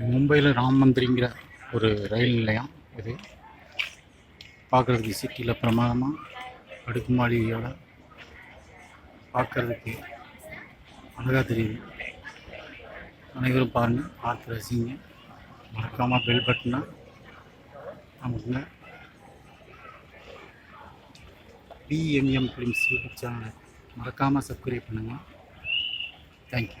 மும்பையில் ராம் மந்திரிங்கிற ஒரு ரயில் நிலையம் இது. பார்க்குறதுக்கு சிட்டியில் பிரமாதமாக அடுக்குமாளிகையோட பார்க்குறதுக்கு அழகாக தெரியுது. அனைவரும் பாருங்கள் பார்த்து ரசிங்க. மறக்காமல் பெல் பட்டனை அமுக்குங்க. பிஎம்எம் ஃபிலிம்ஸ் யூடியூப் சேனலை மறக்காமல் சப்ஸ்கிரைப் பண்ணுங்கள் தேங்க்யூ